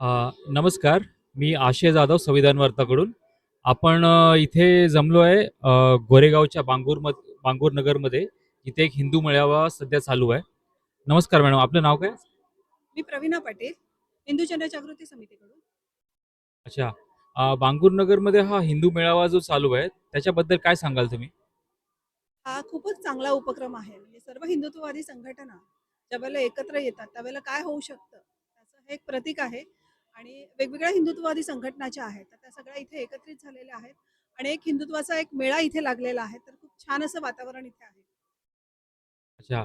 अ, नमस्कार मी आशय जाधव संविधान वार्ताकडून आपण अ, इथे जमलो आहे अ, गोरेगावच्या बांगूर बांगूर नगरमध्ये इथे एक हिंदू मेळावा सध्या चालू आहे. नमस्कार मॅडम आपलं नाव काय? मी प्रवीणा पाटील हिंदू जनजागृती समितीकडून. अच्छा अ, बांगूर नगरमध्ये हा हिंदू मेळावा जो चालू आहे त्याच्याबद्दल काय सांगाल तुम्ही? हा खूपच चांगला उपक्रम आहे. म्हणजे सर्व हिंदुत्ववादी संघटना ज्यावेळेला एकत्र येतात त्यावेळेला काय होऊ शकतं त्याचं हे एक प्रतीक आहे. आणि वेगवेगळ्या हिंदुत्ववादी संघटनाच्या आहेत. तर त्या सगळ्या इथे एकत्रित झालेल्या आहेत. आणि एक हिंदुत्वाचा एक मेळा इथे लागलेला आहे. तर खूप छान असं वातावरण इथे आहे. अच्छा.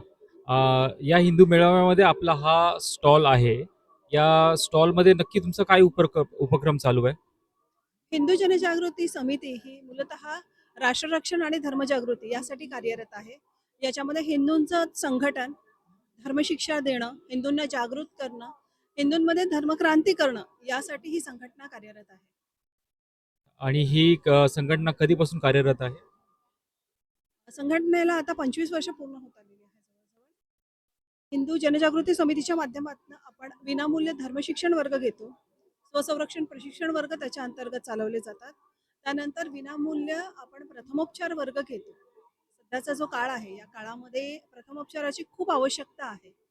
या हिंदू मेळाव्यामध्ये आपला हा स्टॉल आहे. या स्टॉलमध्ये नक्की तुमचा काय उपक उपक्रम चालू आहे? हिंदू जनजागृती समिती ही मूलतः राष्ट्ररक्षण आणि धर्मजागृती यासाठी कार्यरत आहे. याच्यामध्ये हिंदूंचं संघटन धर्मशिक्षा देणं हिंदूंना जागृत करणं हिंदूंमध्ये धर्मक्रांती करणं यासाठी ही संघटना कार्यरत आहे. आणि ही क- संघटना कधीपासून कार्यरत आहे? संघटनेला आता पंचवीस वर्ष पूर्ण होत आलेली आहे जवळजवळ. हिंदू जनजागृती समितीच्या माध्यमातून आपण विनामूल्य धर्मशिक्षण वर्ग घेतो. स्वसंरक्षण प्रशिक्षण वर्ग त्याच्या अंतर्गत चालवले जातात. त्यानंतर विनामूल्य आपण प्रथमोपचार वर्ग घेतो. सध्याचा जो काळ आहे या काळामध्ये प्रथमोपचाराची खूप आवश्यकता आहे.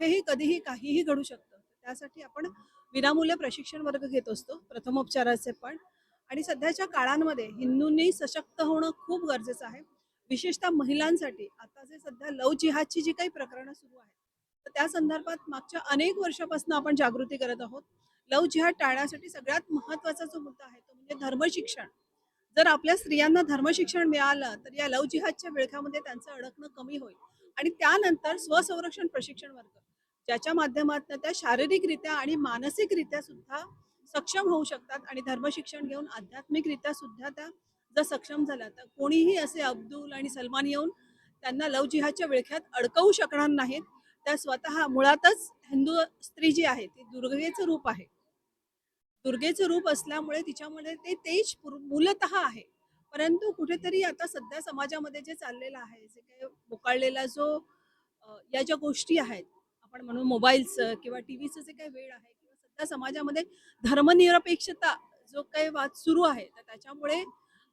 कुठेही कधीही काहीही घडू शकतं. त्यासाठी आपण विनामूल्य प्रशिक्षण वर्ग घेत असतो प्रथमोपचाराचे पण. आणि सध्याच्या काळांमध्ये हिंदूंनी सशक्त होणं खूप गरजेचं आहे. विशेषतः महिलांसाठी. आता जे सध्या लव जिहादची जी काही प्रकरणं सुरू आहेत तर त्या संदर्भात मागच्या अनेक वर्षापासून आपण जागृती करत आहोत. लव जिहाद टाळण्यासाठी सगळ्यात महत्त्वाचा जो मुद्दा आहे तो म्हणजे धर्मशिक्षण जर आपल्या स्त्रियांना धर्मशिक्षण मिळालं तर या लव जिहादच्या विळख्यामध्ये त्यांचं अडकणं कमी होईल. आणि त्यानंतर स्वसंरक्षण प्रशिक्षण वर्ग. ज्याच्या माध्यमातून त्या शारीरिकरित्या आणि मानसिकरित्या सुद्धा सक्षम होऊ शकतात आणि धर्मशिक्षण घेऊन आध्यात्मिकरित्या सुद्धा त्या जर सक्षम झाल्या तर कोणीही असे अब्दुल आणि सलमान येऊन त्यांना लव जिहाच्या विळख्यात अडकवू शकणार नाहीत. त्या स्वतः मुळातच हिंदू स्त्री जी आहे ती दुर्गेचं रूप आहे. दुर्गेचं रूप असल्यामुळे तिच्यामध्ये ते तेज मूलत मूलतः आहे. परंतु कुठेतरी आता सध्या समाजामध्ये जे चाललेलं आहे जे काही बोकाळलेला जो या ज्या गोष्टी आहेत आपण म्हणून मोबाईलचं किंवा टी व्हीचं जे काही वेळ आहे किंवा सध्या समाजामध्ये धर्मनिरपेक्षता जो काही वाद सुरू आहे तर त्याच्यामुळे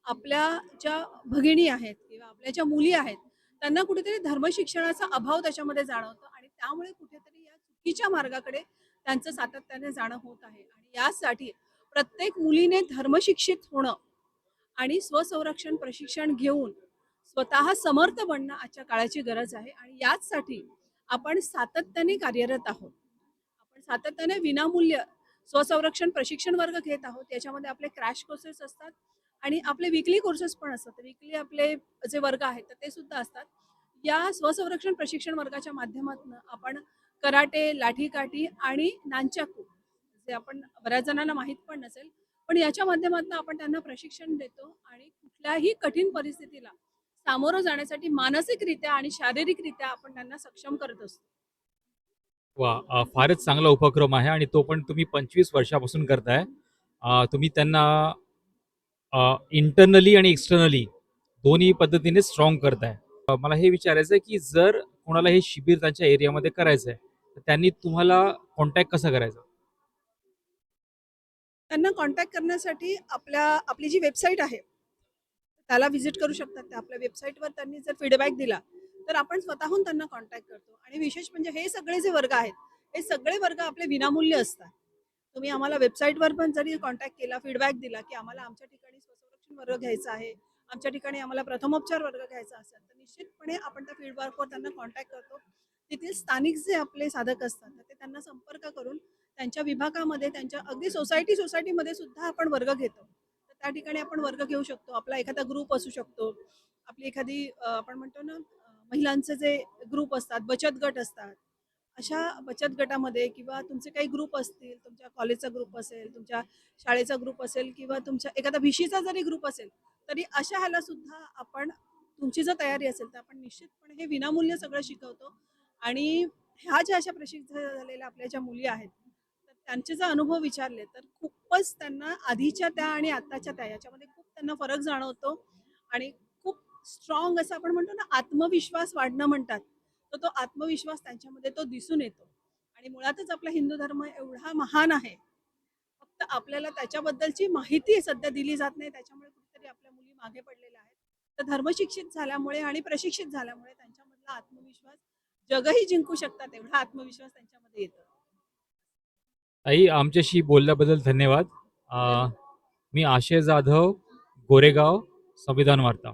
आपल्या ज्या भगिनी आहेत किंवा आपल्या ज्या मुली आहेत त्यांना कुठेतरी धर्मशिक्षणाचा अभाव त्याच्यामध्ये जाणवतो आणि त्यामुळे कुठेतरी या चुकीच्या मार्गाकडे त्यांचं सातत्याने जाणं होत आहे. आणि यासाठी प्रत्येक मुलीने धर्मशिक्षित होणं आणि स्वसंरक्षण प्रशिक्षण घेऊन स्वतः समर्थ बनणं आजच्या काळाची गरज आहे. आणि याचसाठी आपण सातत्याने कार्यरत आहोत. आपण सातत्याने विनामूल्य स्वसंरक्षण प्रशिक्षण वर्ग घेत आहोत. याच्यामध्ये आपले क्रॅश कोर्सेस असतात आणि आपले विकली कोर्सेस पण असतात. विकली आपले जे वर्ग आहेत तर ते सुद्धा असतात. या स्वसंरक्षण प्रशिक्षण वर्गाच्या माध्यमातून आपण कराटे लाठीकाठी आणि नांचाकू जे आपण बऱ्याच जणांना माहीत पण नसेल पण याच्या माध्यमातून आपण त्यांना प्रशिक्षण देतो आणि कुठल्याही कठीण परिस्थितीला सामोरं जाण्यासाठी मानसिकरित्या आणि शारीरिकरित्या आपण त्यांना सक्षम करत असतो. वा फारच चांगला उपक्रम आहे आणि तो पण तुम्ही पंचवीस वर्षापासून करताय. तुम्ही त्यांना इंटरनली आणि एक्सटर्नली दोन्ही पद्धतीने स्ट्रॉंग करताय. मला हे विचारायचं आहे की जर कोणाला हे शिबिर त्यांच्या एरियामध्ये करायचं आहे तर त्यांनी तुम्हाला कॉन्टॅक्ट कसा करायचा? त्यांना कॉन्टॅक्ट करण्यासाठी आपल्या आपली जी वेबसाईट आहे त्याला व्हिजिट करू शकतात. त्या आपल्या वेबसाईटवर त्यांनी जर फीडबॅक दिला तर आपण स्वतःहून त्यांना कॉन्टॅक्ट करतो. आणि विशेष म्हणजे हे सगळे जे वर्ग आहेत हे सगळे वर्ग आपले विनामूल्य असतात. तुम्ही आम्हाला वेबसाईटवर पण जरी कॉन्टॅक्ट केला फीडबॅक दिला की आम्हाला आमच्या ठिकाणी स्वसंरक्षण वर्ग घ्यायचा आहे आमच्या ठिकाणी आम्हाला प्रथमोपचार वर्ग घ्यायचा असेल तर निश्चितपणे आपण त्या फीडबॅकवर त्यांना कॉन्टॅक्ट करतो. तेथील स्थानिक जे आपले साधक असतात ते त्यांना संपर्क करून त्यांच्या विभागामध्ये त्यांच्या अगदी सोसायटी सोसायटीमध्ये सुद्धा आपण वर्ग घेतो. त्या ठिकाणी आपण वर्ग घेऊ शकतो. आपला एखादा ग्रुप असू शकतो. आपली एखादी आपण म्हणतो ना महिलांचे जे ग्रुप असतात बचत गट असतात अशा बचत गटामध्ये किंवा तुमचे काही ग्रुप असतील तुमच्या कॉलेजचा ग्रुप असेल तुमच्या शाळेचा ग्रुप असेल किंवा तुमच्या एखादा भिशीचा जरी ग्रुप असेल तरी अशा ह्याला सुद्धा आपण तुमची जर तयारी असेल तर आपण निश्चितपणे हे विनामूल्य सगळं शिकवतो. आणि ह्या ज्या अशा प्रशिक्षित झालेल्या आपल्या ज्या मुली आहेत तर त्यांचे जर अनुभव विचारले तर खूप खूपच त्यांना आधीच्या त्या आणि आताच्या त्या याच्यामध्ये खूप त्यांना फरक जाणवतो. आणि खूप स्ट्रॉंग असं आपण म्हणतो ना आत्मविश्वास वाढणं म्हणतात. तर तो आत्मविश्वास त्यांच्यामध्ये तो दिसून येतो. आणि मुळातच आपला हिंदू धर्म एवढा महान आहे. फक्त आपल्याला त्याच्याबद्दलची माहिती सध्या दिली जात नाही. त्याच्यामुळे कुठेतरी आपल्या मुली मागे पडलेल्या आहेत. तर धर्मशिक्षित झाल्यामुळे आणि प्रशिक्षित झाल्यामुळे त्यांच्यामधला आत्मविश्वास जगही जिंकू शकतात. एवढा आत्मविश्वास त्यांच्यामध्ये येतो. ताई आमच्याशी बोलल्याबद्दल धन्यवाद. अ, मी आशय जाधव गोरेगाव संविधान वार्ता.